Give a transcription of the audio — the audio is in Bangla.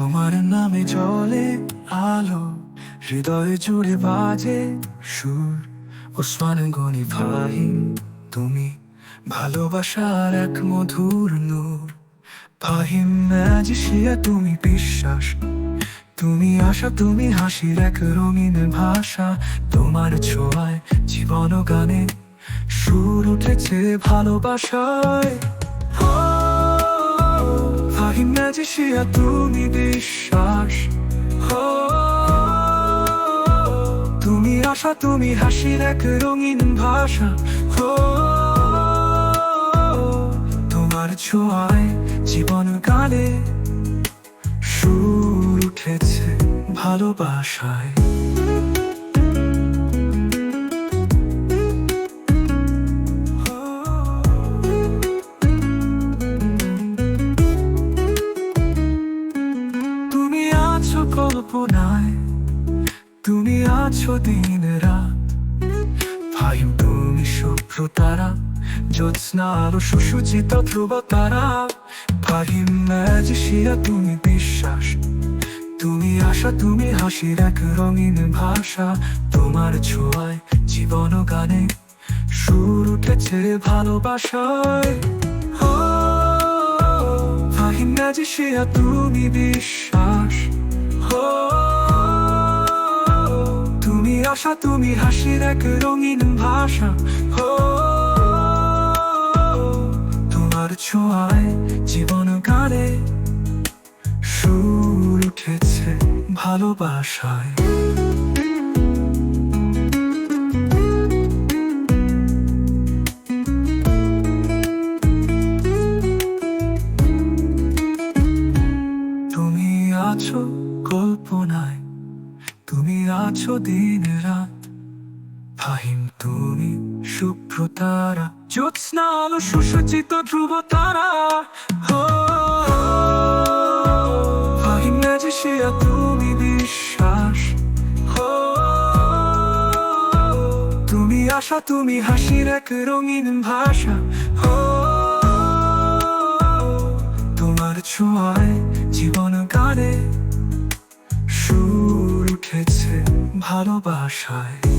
তোমার নামে চলে আলো, হৃদয়ে জুড়ে বাজে সুর। ওসমান গনি ভাই তুমি ভালোবাসার এক মধুর নূর। ফাহিম ম্যাজিশিয়া, তুমি বিশ্বাস। তুমি আশা, তুমি হাসির এক রঙিন ভাষা। তোমার ছোঁয়ায় জীবন গানে সুর উঠেছে ভালোবাসায়। ও, ফাহিম ম্যাজিশিয়া তুমি বিশ্বাস ও, তুমি আশা তুমি হাসির এক রঙিন ভাষা তোমার ছোঁয়ায় জীবন গালে সুর উঠেছে ভালোবাসায় কল্পনায় তুমি আছো দিন রাত। ফাহিম তুমি শুভ্র তারা, জ্যোৎস্না আলো ধ্রুব তারা। ম্যাজিশিয়া, তুমি বিশ্বাস। তুমি আশা, তুমি হাসির এক রঙিন ভাষা। তোমার ছোঁয়ায় জীবন গানে সুর উঠেছে ভালোবাসায়। ফাহিম ম্যাজিশিয়া, তুমি বিশ্বাস। আশা, তুমি হাসির এক রঙিন ভাষা। ও, তোমার ছোঁয়ায় জীবন গানে সুর উঠেছে ভালোবাসায়। তুমি আছো কল্পনায় তুমি আছো দিন রাত ফাহিম তুমি শুভ্র তারা জ্যোৎস্না আলো সুসজ্জিত ধ্রুব তারা। ফাহিম তুমি বিশ্বাস। ও, তুমি আশা তুমি হাসির এক রঙিন ভাষা। ও তোমার ছোঁয়ায় জীবন গানে সুর। উঠেছে ভালোবাসায়।